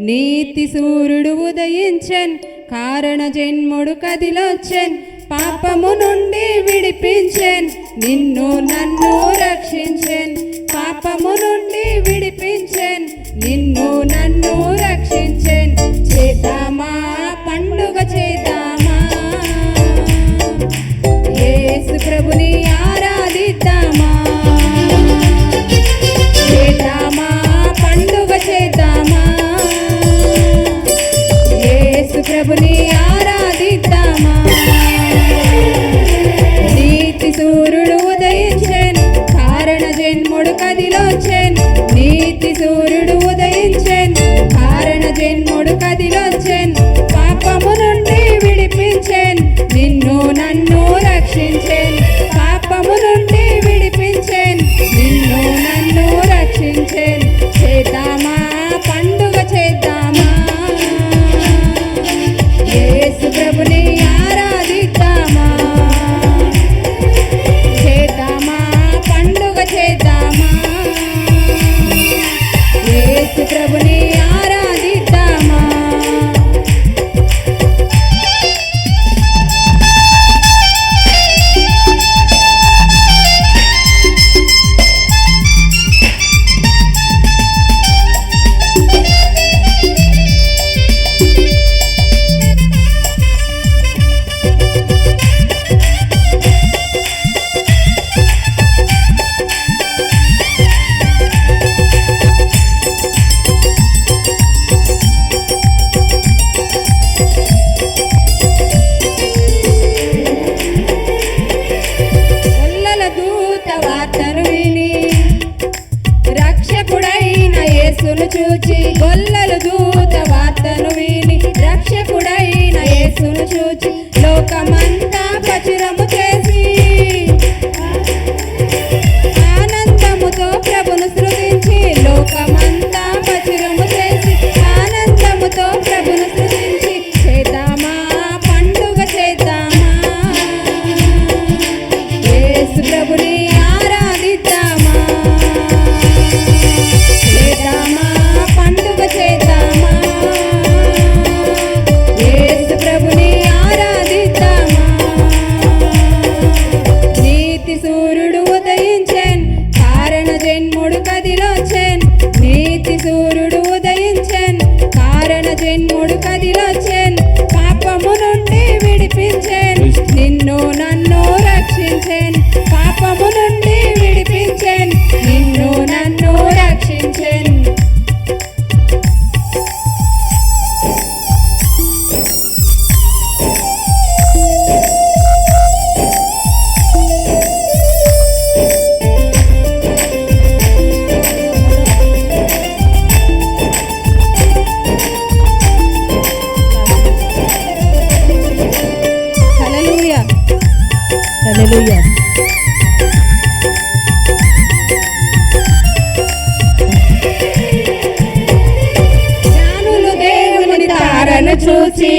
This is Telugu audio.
నీతి సూర్యుడు ఉదయించన్ కారణ జన్ముడు కదిలొచ్చన్ పాపము నుండి విడిపించన్ నిన్ను నన్ను రక్షించన్ పాపము నుండి सबने आ రక్షకుడైన యేసును చూచి గొల్లలు దూత వార్తను విని రక్షకుడైన యేసును చూచి లోకమంతా పచురము హల్లెలూయా చూచి